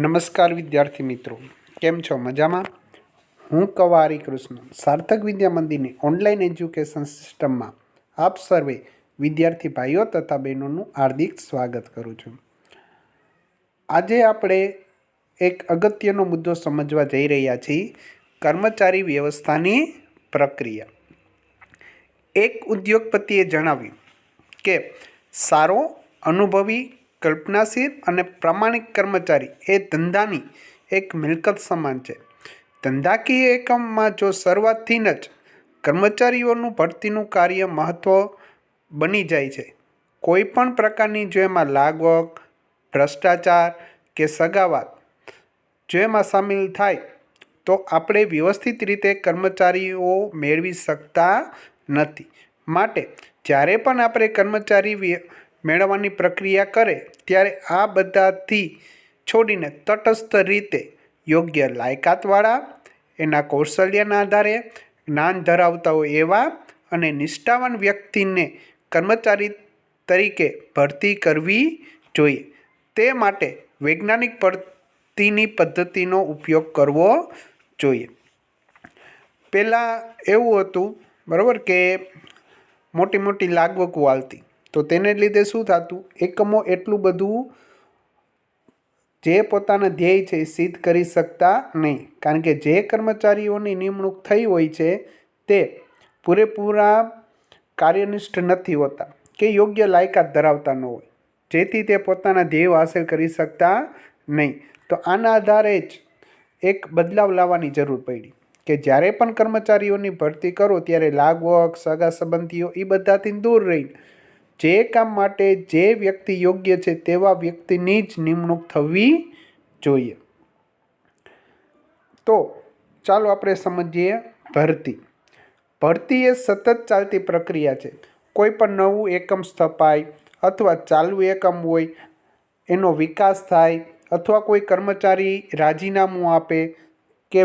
નમસ્કાર વિદ્યાર્થી મિત્રો. કેમ છો? મજામાં? હું કવારી કૃષ્ણ. સાર્થક વિદ્યા મંદિરની ઓનલાઈન એજ્યુકેશન સિસ્ટમમાં આપ સર્વે વિદ્યાર્થી ભાઈઓ તથા બહેનોનું હાર્દિક સ્વાગત કરું છું. આજે આપણે એક અગત્યનો મુદ્દો સમજવા જઈ રહ્યા છીએ, કર્મચારી વ્યવસ્થાની પ્રક્રિયા. એક ઉદ્યોગપતિએ જણાવ્યું કે સારો અનુભવી કલ્પનાશીલ અને પ્રામાણિક કર્મચારી એ ધંધાની એક મિલકત સમાન છે. ધંધાકીય એકમમાં જો શરૂઆતથી જ કર્મચારીઓનું ભરતીનું કાર્ય મહત્ત્વ બની જાય છે કોઈપણ પ્રકારની જો એમાં લાગવક ભ્રષ્ટાચાર કે સગાવાત જો એમાં સામેલ થાય, તો આપણે વ્યવસ્થિત રીતે કર્મચારીઓ મેળવી શકતા નથી. માટે જ્યારે પણ આપણે કર્મચારી વ્ય- મેળવવાની પ્રક્રિયા કરે ત્યારે આ બધાથી છોડીને તટસ્થ રીતે યોગ્ય લાયકાતવાળા, એના કૌશલ્યના આધારે જ્ઞાન ધરાવતા હોય એવા અને નિષ્ઠાવાન વ્યક્તિને કર્મચારી તરીકે ભરતી કરવી જોઈએ. તે માટે વૈજ્ઞાનિક ભરતીની પદ્ધતિનો ઉપયોગ કરવો જોઈએ. પહેલાં એવું હતું, બરાબર, કે મોટી મોટી લાગવકો હાલતી તો તેને લીધે શું થતું? એકમો એટલું બધું જે પોતાના ધ્યેય છે એ સિદ્ધ કરી શકતા નહીં. કારણ કે જે કર્મચારીઓની નિમણૂક થઈ હોય છે તે પૂરેપૂરા કાર્યનિષ્ઠ નથી હોતા કે યોગ્ય લાયકાત ધરાવતા ન હોય. જેથી તે પોતાના ધ્યેયો હાંસલ કરી શકતા નહીં. તો આના આધારે જ એક બદલાવ લાવવાની જરૂર પડી કે જ્યારે પણ કર્મચારીઓની ભરતી કરો ત્યારે લાગવક સગા સંબંધીઓ એ બધાથી દૂર રહીને જે કામ માટે જે વ્યક્તિ યોગ્ય છે તેવા વ્યક્તિની જ નિમણૂક થવી જોઈએ. તો ચાલો આપણે સમજીએ ભરતી. ભરતી એ સતત ચાલતી પ્રક્રિયા છે. કોઈ પણ નવું એકમ સ્થપાય અથવા ચાલુ એકમ હોય, એનો વિકાસ થાય અથવા કોઈ કર્મચારી રાજીનામું આપે, કે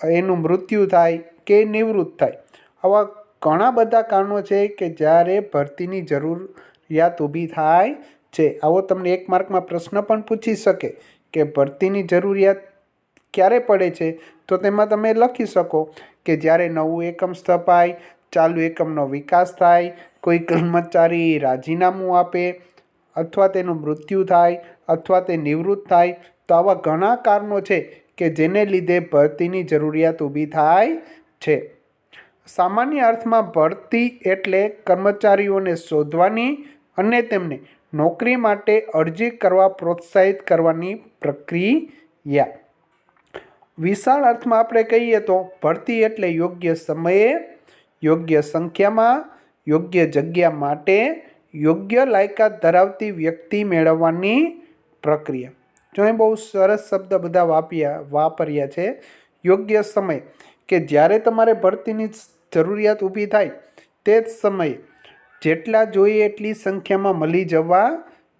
એનું મૃત્યુ થાય કે નિવૃત્ત થાય. આવા ઘણા બધા કારણો છે કે જ્યારે ભરતીની જરૂરિયાત ઊભી થાય છે. આવો તમને એક માર્કમાં પ્રશ્ન પણ પૂછી શકે કે ભરતીની જરૂરિયાત ક્યારે પડે છે? તો તેમાં તમે લખી શકો કે જ્યારે નવું એકમ સ્થપાય, ચાલુ એકમનો વિકાસ થાય, કોઈ કર્મચારી રાજીનામું આપે અથવા તેનું મૃત્યુ થાય અથવા તે નિવૃત્ત થાય, તો આવા ઘણા કારણો છે કે જેને લીધે ભરતીની જરૂરિયાત ઊભી થાય છે. સામાન્ય અર્થમાં ભરતી એટલે કર્મચારીઓને શોધવાની અને તેમને નોકરી માટે અરજી કરવા પ્રોત્સાહિત કરવાની પ્રક્રિયા. વિશાળ અર્થમાં આપણે કહીએ તો ભરતી એટલે યોગ્ય સમયે, યોગ્ય સંખ્યામાં, યોગ્ય જગ્યા માટે, યોગ્ય લાયકાત ધરાવતી વ્યક્તિ મેળવવાની પ્રક્રિયા. જો અહીં બહુ સરસ શબ્દ બધા વાપ્યા, વાપર્યા છે, યોગ્ય સમય કે જ્યારે તમારે ભરતીની જરૂરિયાત ઊભી થાય તે જ સમયે જેટલા જોઈએ એટલી સંખ્યામાં મળી જવા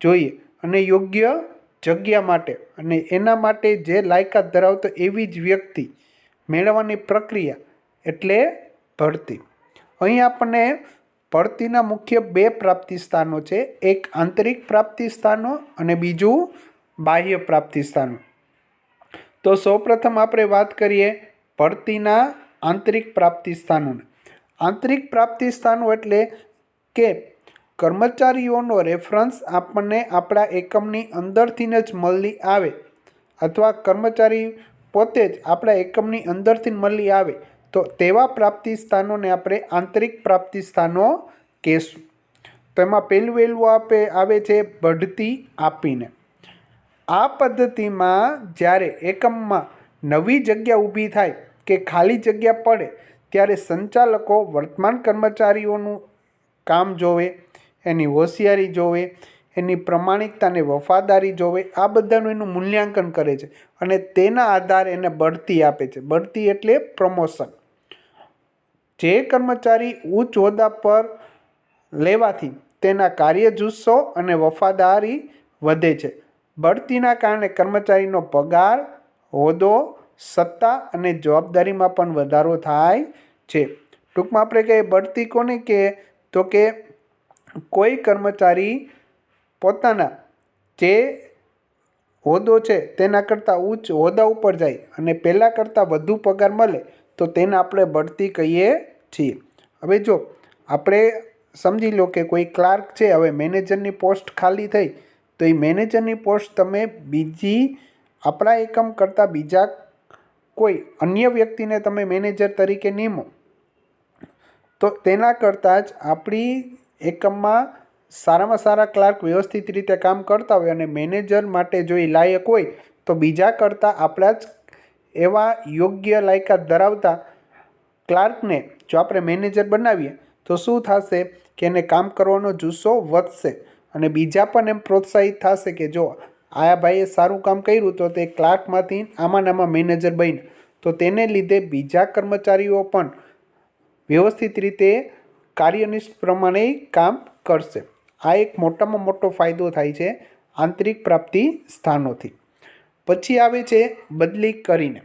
જોઈએ અને યોગ્ય જગ્યા માટે અને એના માટે જે લાયકાત ધરાવતો એવી જ વ્યક્તિ મેળવવાની પ્રક્રિયા એટલે ભરતી. અહીં આપણને ભરતીના મુખ્ય બે પ્રાપ્તિ સ્થાનો છે, એક આંતરિક પ્રાપ્તિ સ્થાનો અને બીજું બાહ્ય પ્રાપ્તિ સ્થાનો. તો સૌપ્રથમ આપણે વાત કરીએ ભરતીના આંતરિક પ્રાપ્તિ સ્થાનોને. આંતરિક પ્રાપ્તિ સ્થાનો એટલે કે કર્મચારીઓનો રેફરન્સ આપણને આપણા એકમની અંદરથી જ મળી આવે અથવા કર્મચારી પોતે જ આપણા એકમની અંદરથી મળી આવે. તો તેવા પ્રાપ્તિ સ્થાનોને આપણે આંતરિક પ્રાપ્તિ સ્થાનો કહેશું. તો એમાં પહેલું વહેલું આપે, આવે છે બઢતી આપીને. આ પદ્ધતિમાં જ્યારે એકમમાં નવી જગ્યા ઊભી થાય કે ખાલી જગ્યા પડે ત્યારે સંચાલકો, વર્તમાન કર્મચારીઓનું કામ જોવે, એની હોશિયારી જોવે, એની પ્રમાણિકતાને વફાદારી જોવે, આ બધાનું એનું મૂલ્યાંકન કરે છે અને તેના આધારે એને બઢતી આપે છે. બઢતી એટલે પ્રમોશન. જે કર્મચારી ઉચ્ચ હોદ્દા પર લેવાથી તેના કાર્ય જુસ્સો અને વફાદારી વધે છે. બઢતીના કારણે કર્મચારીનો પગાર, હોદ્દો સત્તા અને જવાબદારીમાં પણ વધારો થાય છે. ટૂંકમાં આપણે કહીએ, બઢતી કોને કે તો કે કોઈ કર્મચારી પોતાના જે હોદ્દો છે તેના કરતાં ઉચ્ચ હોદ્દા ઉપર જાય અને પહેલાં કરતાં વધુ પગાર મળે તો તેને આપણે બઢતી કહીએ છીએ. હવે જો આપણે સમજી લો કે કોઈ ક્લાર્ક છે, હવે મેનેજરની પોસ્ટ ખાલી થઈ, તો એ મેનેજરની પોસ્ટ તમે બીજી આપણા એકમ કરતાં બીજા કોઈ અન્ય વ્યક્તિને તમે મેનેજર તરીકે નિમો, તો તેના કરતાં જ આપણી એકમમાં સારામાં સારા ક્લાર્ક વ્યવસ્થિત રીતે કામ કરતા હોય અને મેનેજર માટે જો એ લાયક હોય, તો બીજા કરતાં આપણા જ એવા યોગ્ય લાયકાત ધરાવતા ક્લાર્કને જો આપણે મેનેજર બનાવીએ, તો શું થશે કે એને કામ કરવાનો જુસ્સો વધશે અને બીજા પણ એમ પ્રોત્સાહિત થશે કે જો આ ભાઈએ સારું કામ કર્યું તો તે ક્લાર્કમાંથી આમાં આમાં મેનેજર બન તો તેને લીધે બીજા કર્મચારીઓ પણ વ્યવસ્થિત રીતે કાર્યનિષ્ઠ પ્રમાણે કામ કરશે. આ એક મોટામાં મોટો ફાયદો થાય છે આંતરિક પ્રાપ્તિ સ્થાનોથી. પછી આવે છે બદલી કરીને.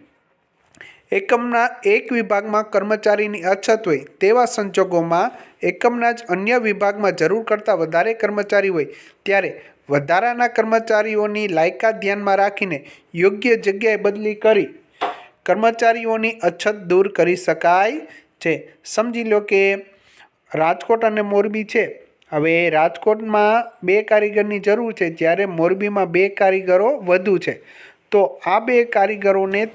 એકમના એક વિભાગમાં કર્મચારીની અછત હોય તેવા સંજોગોમાં એકમના જ અન્ય વિભાગમાં જરૂર કરતાં વધારે કર્મચારી હોય, ત્યારે વધારાના કર્મચારીઓની લાયકાત ધ્યાનમાં રાખીને યોગ્ય જગ્યાએ બદલી કરી કર્મચારીઓની અછત દૂર કરી શકાય છે. સમજી લો કે રાજકોટ અને મોરબી છે. હવે રાજકોટમાં બે કારીગરની જરૂર છે. જ્યારે મોરબીમાં બે કારીગરો વધુ છે. તો આ બે કારીગરોને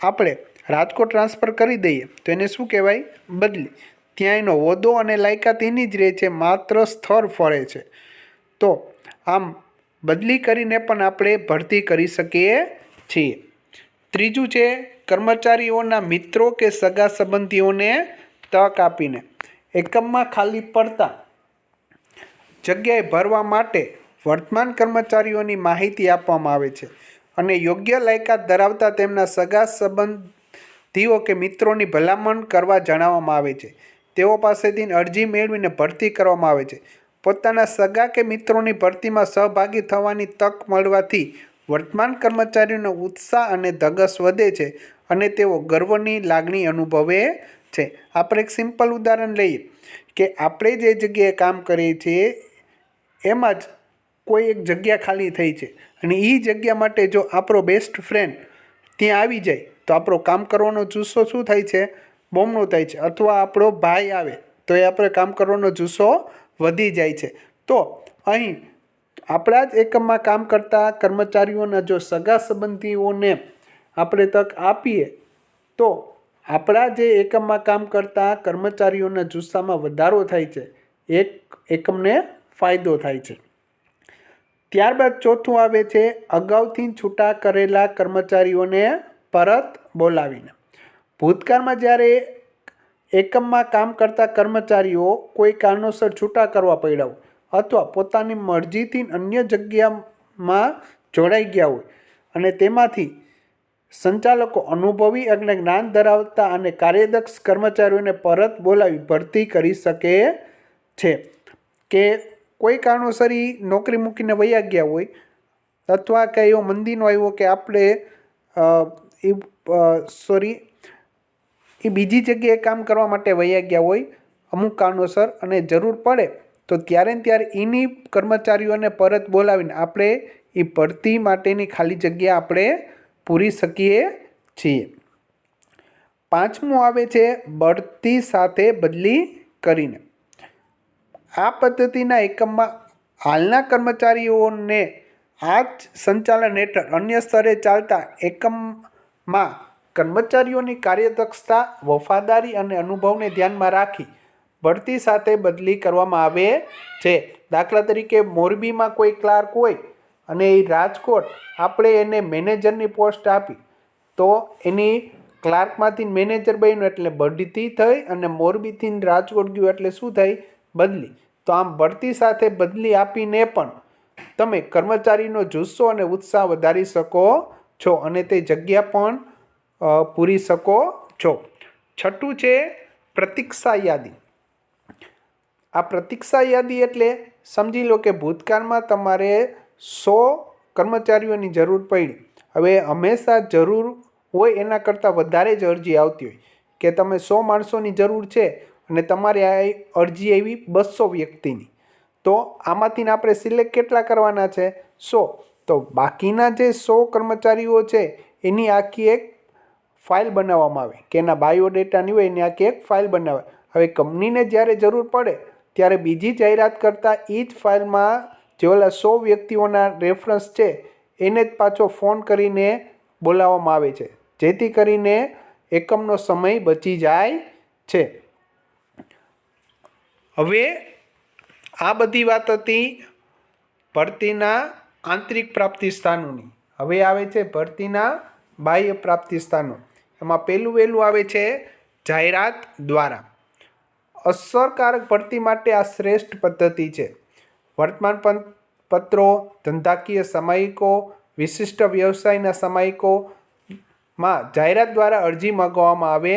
આપણે રાજકોટ ટ્રાન્સફર કરી દઈએ. તો એને શું કહેવાય? બદલી. ત્યાં એનો હોદ્દો અને લાયકાત એની જ રહે છે. માત્ર સ્થળ ફરે છે. તો આમ બદલી કરીને પણ આપણે ભરતી કરી શકીએ છીએ. ત્રીજું છે, કર્મચારીઓના મિત્રો કે સગા સંબંધીઓને તક આપીને. એકમમાં ખાલી પડતા જગ્યાએ ભરવા માટે વર્તમાન કર્મચારીઓની માહિતી આપવામાં આવે છે અને યોગ્ય લાયકાત ધરાવતા તેમના સગા સંબંધીઓ કે મિત્રોની ભલામણ કરવા જણાવવામાં આવે છે. તેઓ પાસેથી અરજી મેળવીને ભરતી કરવામાં આવે છે. પોતાના સગા કે મિત્રોની ભરતીમાં સહભાગી થવાની તક મળવાથી વર્તમાન કર્મચારીઓનો ઉત્સાહ અને ધગસ વધે છે અને તેઓ ગર્વની લાગણી અનુભવે છે. આપણે એક સિમ્પલ ઉદાહરણ લઈએ કે આપણે જે જગ્યાએ કામ કરીએ છીએ, એમાં જ કોઈ એક જગ્યા ખાલી થઈ છે અને એ જગ્યા માટે જો આપણો બેસ્ટ ફ્રેન્ડ ત્યાં આવી જાય, તો આપણો કામ કરવાનો જુસ્સો શું થાય છે? બમણો થાય છે. અથવા આપણો ભાઈ આવે, તો એ આપણે કામ કરવાનો જુસ્સો વધી જાય છે. તો અહીં આપણા જ એકમમાં કામ કરતા કર્મચારીઓના જો સગા સંબંધીઓને આપણે તક આપીએ, તો આપણા જે એકમમાં કામ કરતા કર્મચારીઓના જુસ્સામાં વધારો થાય છે. એક એકમને ફાયદો થાય છે. ત્યારબાદ ચોથું આવે છે અગાઉથી છૂટા કરેલા કર્મચારીઓને પરત બોલાવીને. ભૂતકાળમાં જ્યારે એકમમાં કામ કરતા કર્મચારીઓ કોઈ કારણોસર છૂટા કરવા પડ્યા હોય અથવા પોતાની મરજીથી અન્ય જગ્યામાં જોડાઈ ગયા હોય અને તેમાંથી સંચાલકો અનુભવી અને જ્ઞાન ધરાવતા અને કાર્યદક્ષ કર્મચારીઓને પરત બોલાવી ભરતી કરી શકે છે કે કોઈ કારણોસર ઈ નોકરી મૂકીને વયા ગયા હોય અથવા કે એવો મંદીનો આવ્યો કે આપણે એ સોરી એ બીજી જગ્યાએ કામ કરવા માટે વયા ગયા હોય, અમુક કારણોસર અને જરૂર પડે, તો ત્યારે ત્યારે એની કર્મચારીઓને પરત બોલાવીને આપણે એ ભરતી માટેની ખાલી જગ્યા આપણે પૂરી શકીએ છીએ. પાંચમું આવે છે બઢતી સાથે બદલી કરીને. આ પદ્ધતિના એકમમાં હાલના કર્મચારીઓને આ જ સંચાલન હેઠળ અન્ય સ્તરે ચાલતા એકમમાં કર્મચારીઓની કાર્યદક્ષતા, વફાદારી અને અનુભવને ધ્યાનમાં રાખી ભરતી સાથે બદલી કરવામાં આવે છે. દાખલા તરીકે, મોરબીમાં કોઈ ક્લાર્ક હોય અને એ રાજકોટ આપણે એને મેનેજરની પોસ્ટ આપી, તો એની ક્લાર્કમાંથી મેનેજર બન્યું એટલે બઢતી થઈ અને મોરબીથી રાજકોટ ગયું એટલે શું થઈ? બદલી. તો આમ બઢતી સાથે બદલી આપીને પણ તમે કર્મચારીનો જુસ્સો અને ઉત્સાહ વધારી શકો છો અને તે જગ્યા પણ પૂરી શકો છો. છઠ્ઠું છે પ્રતીક્ષા યાદી. આ પ્રતીક્ષા યાદી એટલે સમજી લો કે ભૂતકાળમાં તમારે સો કર્મચારીઓની જરૂર પડી. હવે હંમેશા જરૂર હોય એના કરતાં વધારે જ અરજી આવતી હોય. કે તમે સો માણસોની જરૂર છે અને તમારે આ અરજી આવી બસો વ્યક્તિની. તો આમાંથી આપણે સિલેક્ટ કેટલા કરવાના છે? સો. તો બાકીના જે સો કર્મચારીઓ છે, એની આખી એક ફાઇલ બનાવવામાં આવે. કે એના બાયોડેટાની હોય એની આખી એક ફાઇલ બનાવે. હવે કંપનીને જ્યારે જરૂર પડે, ત્યારે બીજી જાહેરાત કરતાં એ જ ફાઇલમાં જે ઓલા સો વ્યક્તિઓના રેફરન્સ છે, એને જ પાછો ફોન કરીને બોલાવવામાં આવે છે. જેથી કરીને એકમનો સમય બચી જાય છે. હવે આ બધી વાત હતી ભરતીના આંતરિક પ્રાપ્તિ સ્થાનોની. હવે આવે છે ભરતીના બાહ્ય પ્રાપ્તિ સ્થાનો. એમાં પહેલું વહેલું આવે છે જાહેરાત દ્વારા. અસરકારક ભરતી માટે આ શ્રેષ્ઠ પદ્ધતિ છે. વર્તમાન પત્રો, ધંધાકીય સામાયિકો, વિશિષ્ટ વ્યવસાયના સામાયિકોમાં જાહેરાત દ્વારા અરજી મંગાવવામાં આવે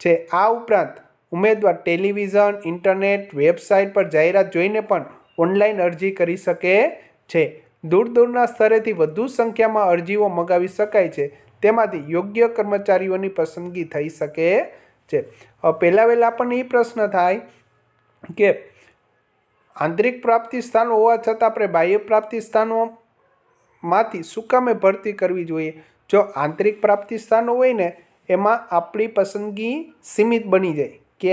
છે. આ ઉપરાંત ઉમેદવાર ટેલિવિઝન, ઇન્ટરનેટ, વેબસાઇટ પર જાહેરાત જોઈને પણ ઓનલાઈન અરજી કરી શકે છે. દૂર દૂરના સ્તરેથી વધુ સંખ્યામાં અરજીઓ મગાવી શકાય છે. તેમાંથી યોગ્ય કર્મચારીઓની પસંદગી થઈ શકે છે. પહેલાં વહેલા આપણને એ પ્રશ્ન થાય કે આંતરિક પ્રાપ્તિ સ્થાનો હોવા છતાં આપણે બાહ્ય પ્રાપ્તિ સ્થાનોમાંથી શું કામે ભરતી કરવી જોઈએ? જો આંતરિક પ્રાપ્તિ સ્થાનો હોય ને, એમાં આપણી પસંદગી સીમિત બની જાય કે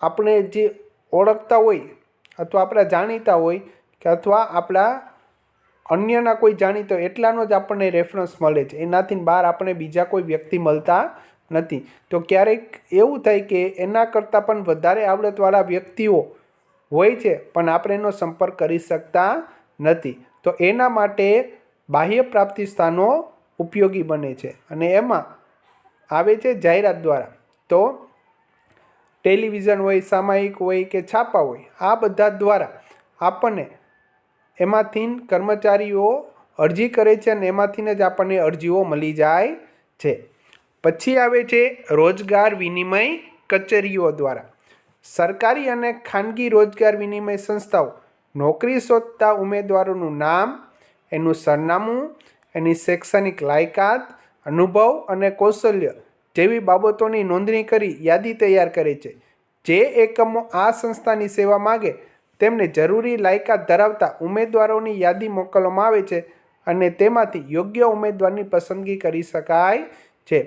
આપણે જે ઓળખતા હોય અથવા આપણા જાણીતા હોય કે અથવા આપણા અન્યના કોઈ જાણીતો એટલાનો જ આપણને રેફરન્સ મળે છે. એનાથી બહાર આપણે બીજા કોઈ વ્યક્તિ મળતા નથી. તો ક્યારેક એવું થાય કે એના કરતાં પણ વધારે આવડતવાળા વ્યક્તિઓ હોય છે, પણ આપણે એનો સંપર્ક કરી શકતા નથી. તો એના માટે બાહ્ય પ્રાપ્તિ સ્થાનો ઉપયોગી બને છે. અને એમાં આવે છે જાહેરાત દ્વારા. તો ટેલિવિઝન હોય, સામાયિક હોય કે છાપા હોય, આ બધા દ્વારા આપણને એમાંથી કર્મચારીઓ અરજી કરે છે અને એમાંથીને જ આપણને અરજીઓ મળી જાય છે. પછી આવે છે રોજગાર વિનિમય કચેરીઓ દ્વારા. સરકારી અને ખાનગી રોજગાર વિનિમય સંસ્થાઓ નોકરી શોધતા ઉમેદવારોનું નામ, એનું સરનામું, એની શૈક્ષણિક લાયકાત, અનુભવ અને કૌશલ્ય જેવી બાબતોની નોંધણી કરી યાદી તૈયાર કરે છે. જે એકમો આ સંસ્થાની સેવા માગે તેમને જરૂરી લાયકાત ધરાવતા ઉમેદવારોની યાદી મોકલવામાં આવે છે અને તેમાંથી યોગ્ય ઉમેદવારની પસંદગી કરી શકાય છે.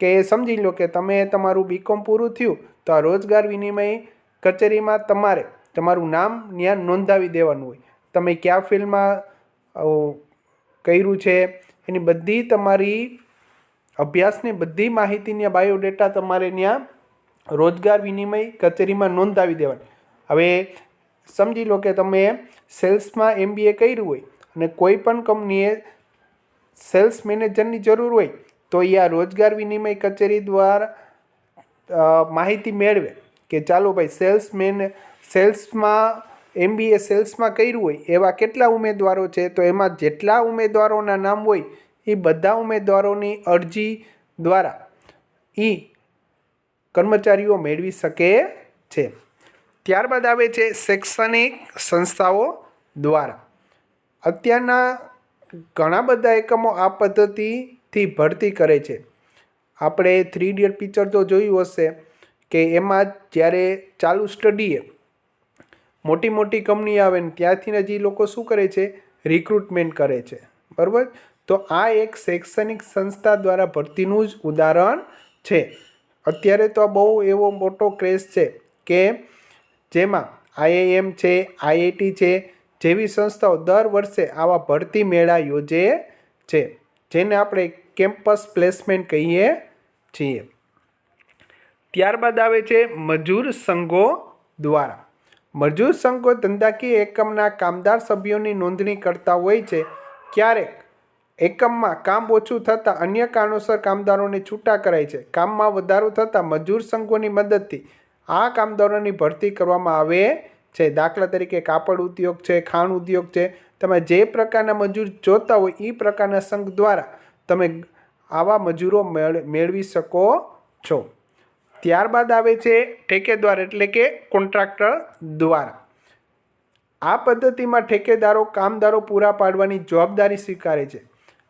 કે સમજી લો કે તમે તમારું બીકોમ પૂરું થયું, તો આ રોજગાર વિનિમય કચેરીમાં તમારે તમારું નામ ત્યાં નોંધાવી દેવાનું હોય. તમે કયા ફિલ્ડમાં કર્યું છે, એની બધી તમારી અભ્યાસની બધી માહિતીની બાયોડેટા તમારે ત્યાં રોજગાર વિનિમય કચેરીમાં નોંધાવી દેવાની. હવે સમજી લો કે તમે સેલ્સમાં એમબીએ કર્યું હોય અને કોઈ પણ કંપનીએ સેલ્સ મેનેજરની જરૂર હોય, તો એ આ રોજગાર વિનિમય કચેરી દ્વારા માહિતી મેળવે કે ચાલો ભાઈ સેલ્સમેન સેલ્સમાં એમબીએ સેલ્સમાં કર્યું હોય, એવા કેટલા ઉમેદવારો છે? તો એમાં જેટલા ઉમેદવારોના નામ હોય એ બધા ઉમેદવારોની અરજી દ્વારા એ કર્મચારીઓ મેળવી શકે છે. ત્યારબાદ આવે છે શૈક્ષણિક સંસ્થાઓ દ્વારા. અત્યારના ઘણા બધા એકમો આ પદ્ધતિથી ભરતી કરે છે. આપણે થ્રી ઇડિયટ પિક્ચર તો જોયું હશે કે એમાં જ્યારે ચાલુ સ્ટડીએ મોટી મોટી કંપની આવે ને ત્યાંથી જ એ લોકો શું કરે છે? રિક્રુટમેન્ટ કરે છે. બરાબર? તો આ એક શૈક્ષણિક સંસ્થા દ્વારા ભરતીનું જ ઉદાહરણ છે. અત્યારે તો બહુ એવો મોટો ક્રેઝ છે કે જેમાં આઈઆઈએમ છે, આઈઆઈટી છે જેવી સંસ્થાઓ દર વર્ષે આવા ભરતી મેળા યોજે છે, જેને આપણે કેમ્પસ પ્લેસમેન્ટ કહીએ છીએ. ત્યારબાદ આવે છે મજૂર સંઘો દ્વારા. મજૂર સંઘો ધંધાકીય એકમના કામદાર સભ્યોની નોંધણી કરતા હોય છે. ક્યારેક એકમમાં કામ ઓછું થતાં અન્ય કારણોસર કામદારોને છૂટા કરાય છે. કામમાં વધારો થતાં મજૂર સંઘોની મદદથી આ કામદારોની ભરતી કરવામાં આવે છે. દાખલા તરીકે કાપડ ઉદ્યોગ છે, ખાણ ઉદ્યોગ છે. તમે જે પ્રકારના મજૂર જોતા હોય એ પ્રકારના સંઘ દ્વારા તમે આવા મજૂરો મેળ, મેળવી શકો છો. ત્યારબાદ આવે છે ઠેકેદાર એટલે કે કોન્ટ્રાક્ટર દ્વારા. આ પદ્ધતિમાં ઠેકેદારો, કામદારો પૂરા પાડવાની જવાબદારી સ્વીકારે છે.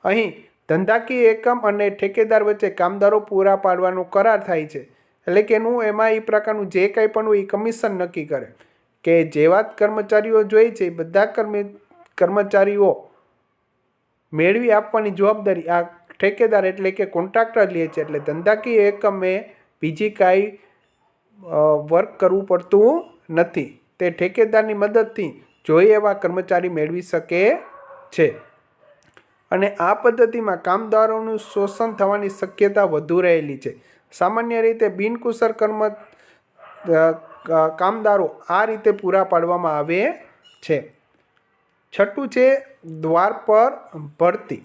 અહીં ધંધાકીય એકમ અને ઠેકેદાર વચ્ચે કામદારો પૂરા પાડવાનો કરાર થાય છે. એટલે કે એનું, એમાં એ પ્રકારનું જે કંઈ પણ હોય એ કમિશન નક્કી કરે. કે જેવા કર્મચારીઓ જોઈએ છે બધા કર્મી, કર્મચારીઓ મેળવી આપવાની જવાબદારી આ ઠેકેદાર એટલે કે કોન્ટ્રાક્ટર લે છે. એટલે ધંધાકીય એકમે બીજી કાંઈ વર્ક કરવું પડતું નથી. તે ઠેકેદારની મદદથી જોઈએ એવા કર્મચારી મેળવી શકે છે. અને આ પદ્ધતિમાં કામદારોનું શોષણ થવાની શક્યતા વધુ રહેલી છે. સામાન્ય રીતે બિનકુશળ કર્મ કામદારો આ રીતે પૂરા પાડવામાં આવે છે. છઠ્ઠું છે દ્વાર પર ભરતી.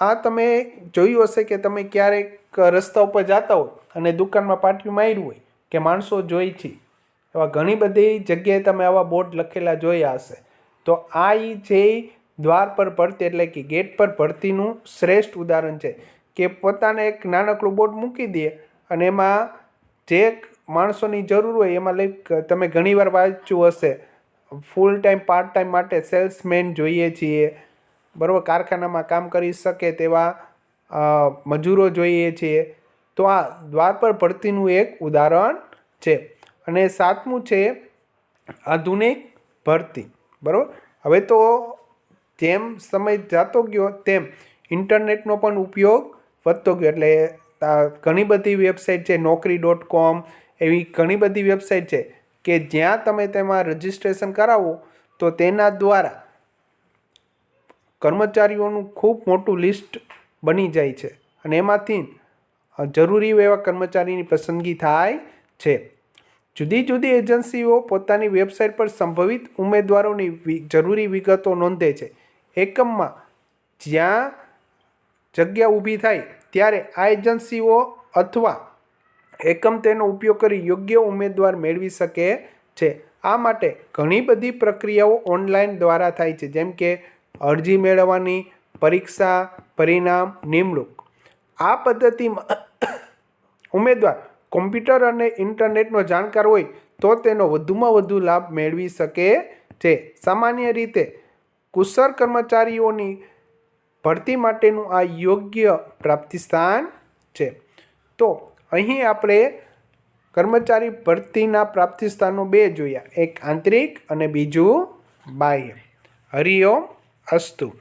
આ તમે જોયું હશે કે તમે ક્યારેક રસ્તા ઉપર જતા હોય અને દુકાનમાં પાટિયું માર્યું હોય કે માણસો જોઈ છે. એવા ઘણી બધી જગ્યાએ તમે આવા બોર્ડ લખેલા જોયા હશે. તો આ જે દ્વાર પર ભરતી એટલે કે ગેટ પર ભરતીનું શ્રેષ્ઠ ઉદાહરણ છે. કે પોતાને એક નાનકડું બોર્ડ મૂકી દે અને એમાં જે માણસોની જરૂર હોય એમાં લઈ તમે ઘણીવાર વાંચ્યું હશે ફૂલ ટાઈમ પાર્ટ ટાઈમ માટે સેલ્સમેન જોઈએ છીએ, બરાબર, કારખાનામાં કામ કરી શકે તેવા મજૂરો જોઈએ છીએ. તો આ દ્વારપર ભરતીનું એક ઉદાહરણ છે અને સાતમું છે આધુનિક ભરતી, બરાબર? હવે તો જેમ સમય જતો ગયો તેમ ઇન્ટરનેટનો પણ ઉપયોગ વધતો ગયો એટલે ઘણી બધી વેબસાઇટ છે, નોકરી ડોટ કોમ એવી ઘણી બધી વેબસાઇટ છે કે જ્યાં તમે તેમાં રજિસ્ટ્રેશન કરાવો તો તેના દ્વારા કર્મચારીઓનું ખૂબ મોટું લિસ્ટ બની જાય છે અને એમાંથી જરૂરી એવા કર્મચારીની પસંદગી થાય છે. જુદી જુદી એજન્સીઓ પોતાની વેબસાઇટ પર સંભવિત ઉમેદવારોની જરૂરી વિગતો નોંધે છે. એકમમાં જ્યાં જગ્યા ઊભી થાય ત્યારે આ એજન્સીઓ અથવા એકમ તેનો ઉપયોગ કરી યોગ્ય ઉમેદવાર મેળવી શકે છે. આ માટે ઘણી બધી પ્રક્રિયાઓ ઓનલાઈન દ્વારા થાય છે, જેમ કે અરજી મેળવવાની, પરીક્ષા, પરિણામ, નિમણૂક. આ પદ્ધતિમાં ઉમેદવાર કોમ્પ્યુટર અને ઇન્ટરનેટનો જાણકાર હોય તો તેનો વધુમાં વધુ લાભ મેળવી શકે છે. સામાન્ય રીતે કુશળ કર્મચારીઓની ભરતી માટેનું આ યોગ્ય પ્રાપ્તિ સ્થાન છે. તો અહીં આપણે કર્મચારી ભરતીના પ્રાપ્તિ સ્થાનો બે જોયા. એક આંતરિક અને બીજું બાહ્ય. હરિઓમ અસ્તુ.